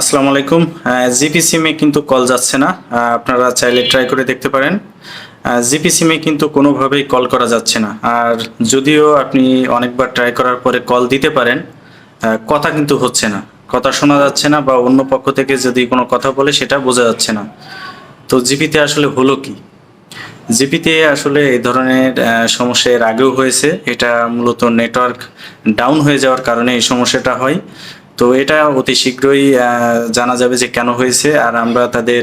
আসসালামু আলাইকুম। জিপি সিমে কিন্তু কল যাচ্ছে না। আপনারা চাইলে ট্রাই করে দেখতে পারেন। জিপি সিমে কিন্তু কোনোভাবেই কল করা যাচ্ছে না। আর যদিও আপনি অনেকবার ট্রাই করার পরে কল দিতে পারেন কথা কিন্তু হচ্ছে না। কথা শোনা যাচ্ছে না বা অন্য পক্ষ থেকে যদি কোনো কথা বলে সেটা বোঝা যাচ্ছে না। তো জিপিতে আসলে হলো কি? জিপিতে আসলে এই ধরনের সমস্যা এর আগেও হয়েছে। এটা মূলত নেটওয়ার্ক ডাউন হয়ে যাওয়ার কারণে এই সমস্যাটা হয়। তো এটা অতি শীঘ্রই জানা যাবে যে কেন হয়েছে। আর আমরা তাদের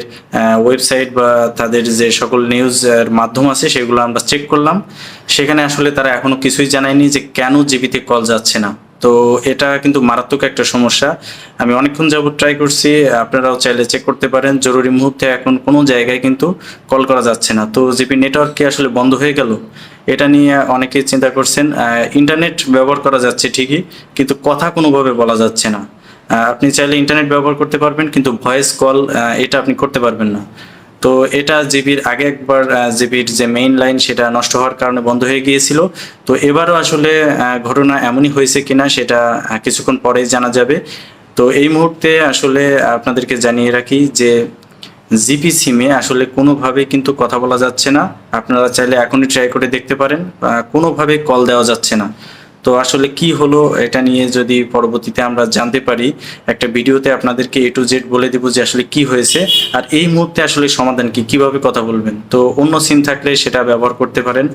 ওয়েবসাইট বা তাদের যে সকল নিউজ মাধ্যম আছে, সেগুলো আমরা চেক করলাম। সেখানে আসলে তারা এখনও কিছুই জানায়নি যে কেন জিপিতে কল যাচ্ছে না। তো এটা কিন্তু মারাত্মক একটা সমস্যা। আমি অনেকক্ষণ যাবত ট্রাই করছি, আপনারাও চাইলে চেক করতে পারেন। জরুরি মুহূর্তে এখন কোনো জায়গায় কিন্তু কল করা যাচ্ছে না। তো জিপি নেটওয়ার্ক কি আসলে বন্ধ হয়ে গেল? এটা নিয়ে অনেকেই চিন্তা করছেন ইন্টারনেট ব্যবহার করা যাচ্ছে ঠিকই, কিন্তু কথা কোনোভাবে বলা যাচ্ছে না। আপনি চাইলে ইন্টারনেট ব্যবহার করতে পারবেন, কিন্তু ভয়েস কল এটা আপনি করতে পারবেন না। তো এটা জিবির আগে একবার জিবির যে মেইন লাইন সেটা নষ্ট হওয়ার কারণে বন্ধ হয়ে গিয়েছিল। তো এবারও আসলে ঘটনা এমনই হয়েছে কিনা সেটা কিছুক্ষণ পরেই জানা যাবে। তো এই মুহূর্তে আসলে আপনাদেরকে জানিয়ে রাখি যে জিপি সিমে আসলে কোনোভাবে কিন্তু কথা বলা যাচ্ছে না। আপনারা চাইলে এখনই ট্রাই করে দেখতে পারেন কোনোভাবে কল দেওয়া যাচ্ছে না। তো আসলে কি হলো এটা নিয়ে যদি পরবর্তীতে আমরা জানতে পারি, একটা ভিডিওতে আপনাদেরকে এ টু জেড বলে দেবো যে আসলে কি হয়েছে, আর এই মুহূর্তে আসলে সমাধান কি, কীভাবে কথা বলবেন। তো অন্য সিম থাকলে সেটা ব্যবহার করতে পারেন।